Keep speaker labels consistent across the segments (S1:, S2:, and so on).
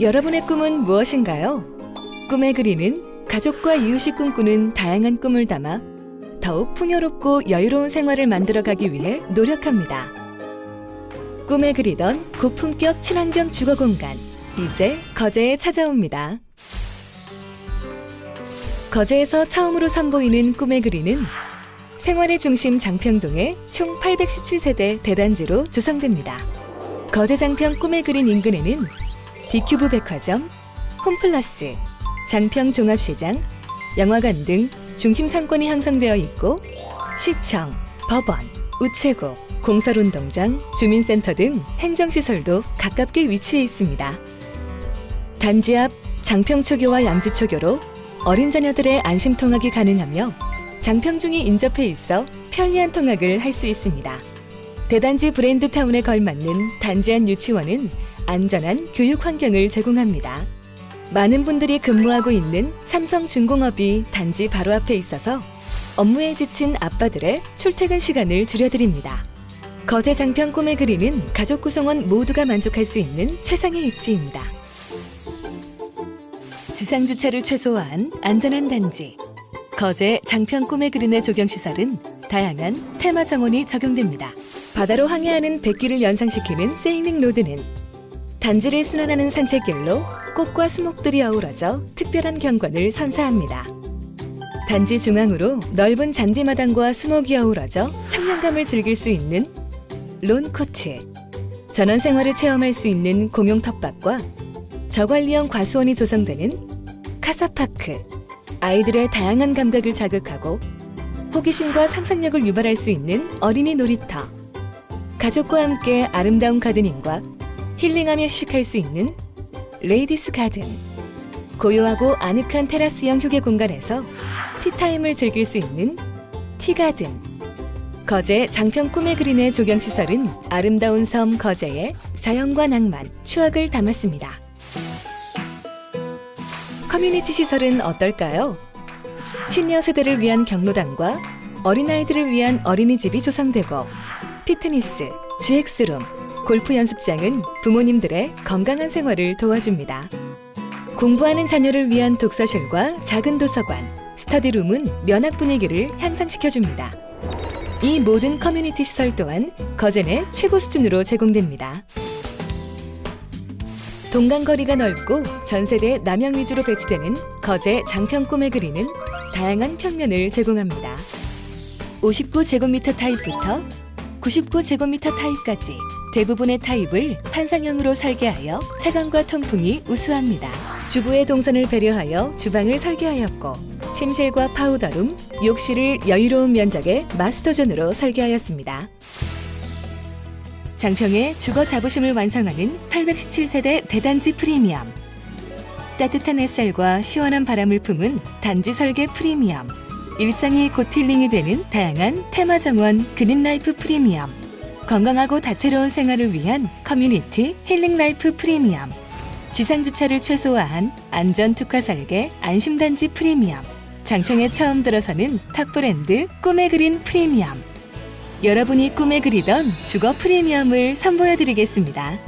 S1: 여러분의 꿈은 무엇인가요? 꿈의 그리는 가족과 이웃이 꿈꾸는 다양한 꿈을 담아 더욱 풍요롭고 여유로운 생활을 만들어가기 위해 노력합니다. 꿈에 그리던 고품격 친환경 주거 공간 이제 거제에 찾아옵니다. 거제에서 처음으로 선보이는 꿈에 그리는 생활의 중심 장평동의 총 817세대 대단지로 조성됩니다. 거제 장평 꿈에 그린 인근에는 디큐브 백화점, 홈플러스, 장평 종합시장, 영화관 등 중심 상권이 형성되어 있고 시청, 법원, 우체국, 공설운동장, 주민센터 등 행정시설도 가깝게 위치해 있습니다. 단지 앞 장평초교와 양지초교로 어린 자녀들의 안심 통학이 가능하며 장평중이 인접해 있어 편리한 통학을 할 수 있습니다. 대단지 브랜드 타운에 걸맞는 단지 안 유치원은 안전한 교육 환경을 제공합니다. 많은 분들이 근무하고 있는 삼성중공업이 단지 바로 앞에 있어서 업무에 지친 아빠들의 출퇴근 시간을 줄여드립니다. 거제 장평 꿈에 그리는 가족 구성원 모두가 만족할 수 있는 최상의 입지입니다. 지상 주차를 최소화한 안전한 단지. 거제 장평 꿈에 그리는 조경 시설은 다양한 테마 정원이 적용됩니다. 바다로 항해하는 백기를 연상시키는 세이밍 로드는 단지를 순환하는 산책길로 꽃과 수목들이 어우러져 특별한 경관을 선사합니다. 단지 중앙으로 넓은 잔디마당과 수목이 어우러져 청량감을 즐길 수 있는 론코트, 전원 생활을 체험할 수 있는 공용 텃밭과 저관리형 과수원이 조성되는 카사파크, 아이들의 다양한 감각을 자극하고 호기심과 상상력을 유발할 수 있는 어린이 놀이터, 가족과 함께 아름다운 가드닝과 힐링하며 휴식할 수 있는 레이디스 가든, 고요하고 아늑한 테라스형 휴게 공간에서 티타임을 즐길 수 있는 티가든, 거제 장평 꿈의 그린의 조경 시설은 아름다운 섬 거제의 자연과 낭만, 추억을 담았습니다. 커뮤니티 시설은 어떨까요? 시니어 세대를 위한 경로당과 어린아이들을 위한 어린이집이 조성되고 피트니스, GX룸, 골프 연습장은 부모님들의 건강한 생활을 도와줍니다. 공부하는 자녀를 위한 독서실과 작은 도서관, 스터디룸은 면학 분위기를 향상시켜줍니다. 이 모든 커뮤니티 시설 또한 거제 내 최고 수준으로 제공됩니다. 동간거리가 넓고 전세대 남양 위주로 배치되는 거제 장평 꿈에 그리는 다양한 평면을 제공합니다. 59제곱미터 타입부터 99제곱미터 타입까지 대부분의 타입을 판상형으로 설계하여 채광과 통풍이 우수합니다. 주부의 동선을 배려하여 주방을 설계하였고 침실과 파우더룸, 욕실을 여유로운 면적의 마스터존으로 설계하였습니다. 장평의 주거 자부심을 완성하는 817세대 대단지 프리미엄. 따뜻한 햇살과 시원한 바람을 품은 단지 설계 프리미엄. 일상이 곧 힐링이 되는 다양한 테마 정원 그린라이프 프리미엄. 건강하고 다채로운 생활을 위한 커뮤니티 힐링 라이프 프리미엄. 지상 주차를 최소화한 안전 특화 설계 안심단지 프리미엄. 장평에 처음 들어서는 탑 브랜드 꿈의 그린 프리미엄. 여러분이 꿈에 그리던 주거 프리미엄을 선보여 드리겠습니다.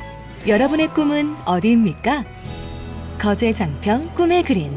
S1: 여러분의 꿈은 어디입니까? 거제 장평 꿈의 그린